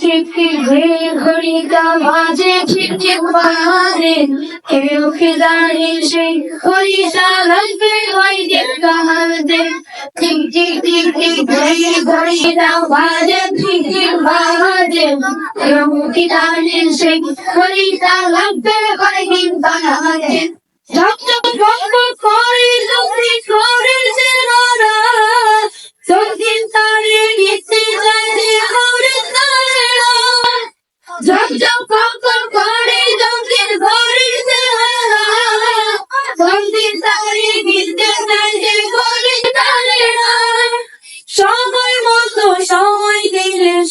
ঠিক ঘুরে ঘড়িটা বাজে ঠিক ঠিক কেউ কি জানে সেই ঘড়িটা লাগবে? ওই ঠিক ঠিক ঠিক ঘুরে বাজে ঠিক ঠিক বাজে কেউ কি জানে সেই ঘড়িটা লাগবে? ওই দিন কাহাতে ঝক ঝক ঝক ঝক করে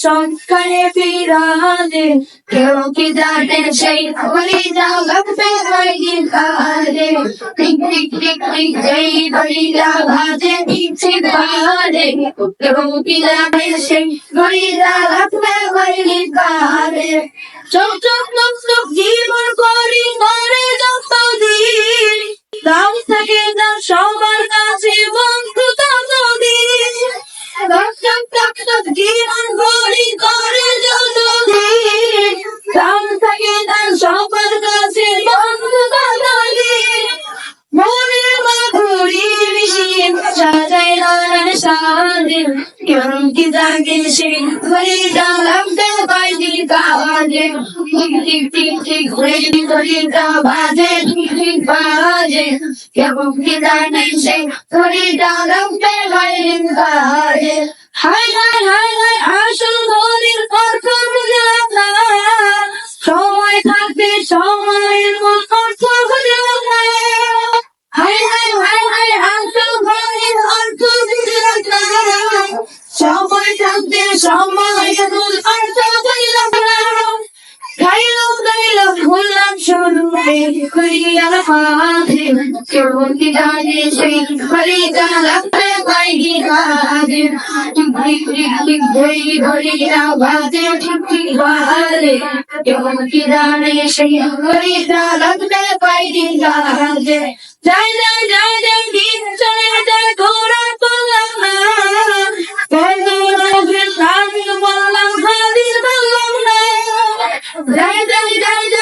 সৎকারে ফিরালে কেউ কি জানে সেই লাগবে ওই দিন কালে? টিক টিক টিক টিক, যেই ঘড়িটা বাজে ঠিক ঠিক কেউ কি জানে সেই যা লাগবে ওই দিন চোখ চোখ চোখ চোখ, জীবন করি করে যত দিন। দাম থাকে না সবার কি জাগে সে ঘরে লাগতে পাইনি কাজে ঠিক ঠিক ঠিক ঘুরে ঘুরে বাজে ঠিক ঠিক বাজে কেউ কি জানে সে ঘরে লাগতে পাইনি কাজে হাই যাই যাই দিন চলে যায় ঘোরা হাদিস বললাম না যাই যাই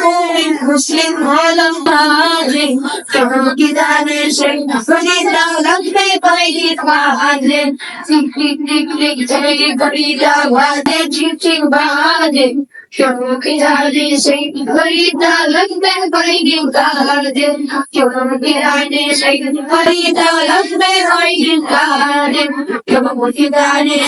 ঘাটি করে মুসলিম হলাম বাজে। কেউ কি জানে সেই গরিটা লাগতে পাইনি বাজে ঠিক ঠিক ঠিক ঠিক সেই গরিটা বাজে। ঠিক ঠিক বাজে কেউ কি জানে সেই গরিটা লাগতে পাইনি বাজে কেউ কি জানে সেই গরিটা লাগতে পাইনি বাজে কেউ কি জানে